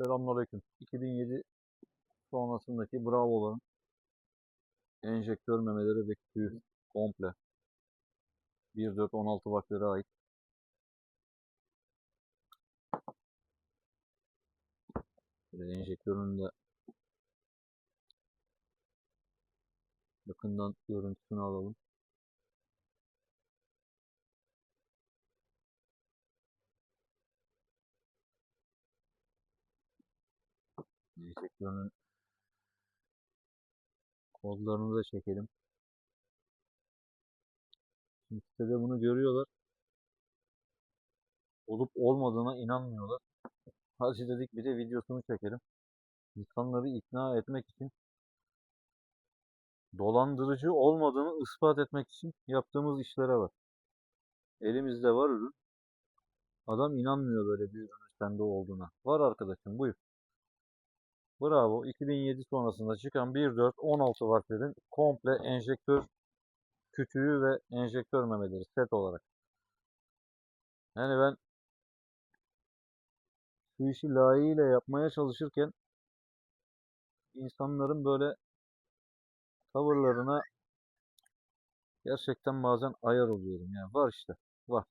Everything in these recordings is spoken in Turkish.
Selamünaleyküm. 2007 sonrasındaki Bravo'ların enjektör memeleri ve kütüğü komple 1.4-16 vaktlere ait. Enjektörün de yakından görüntüsünü alalım. Enjektörün kodlarını da çekelim. Şimdi sitede bunu görüyorlar. Olup olmadığına inanmıyorlar. Hadi dedik bir de videosunu çekelim. İnsanları ikna etmek için dolandırıcı olmadığını ispat etmek için yaptığımız işlere bak. Elimizde var ürün. Adam inanmıyor böyle bir ürünün sende olduğuna. Var arkadaşım buyur. Bravo. 2007 sonrasında çıkan 1.4 16 wattlerin komple enjektör kütüğü ve enjektör memeleri set olarak. Yani ben şu işi layığıyla yapmaya çalışırken insanların böyle tavırlarına gerçekten bazen ayar oluyorum. Yani var işte. Var.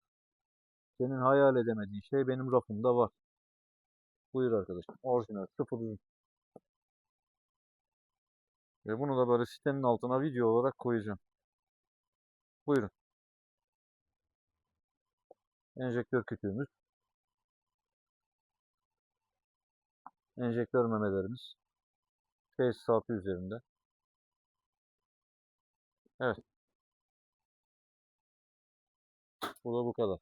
Senin hayal edemediğin şey benim rafımda var. Buyur arkadaşım. Orijinal sıfır. Ve bunu da böyle sitenin altına video olarak koyacağım. Buyurun. Enjektör kütüğümüz. Enjektör memelerimiz. Tesisatı üzerinde. Evet. Bu da bu kadar.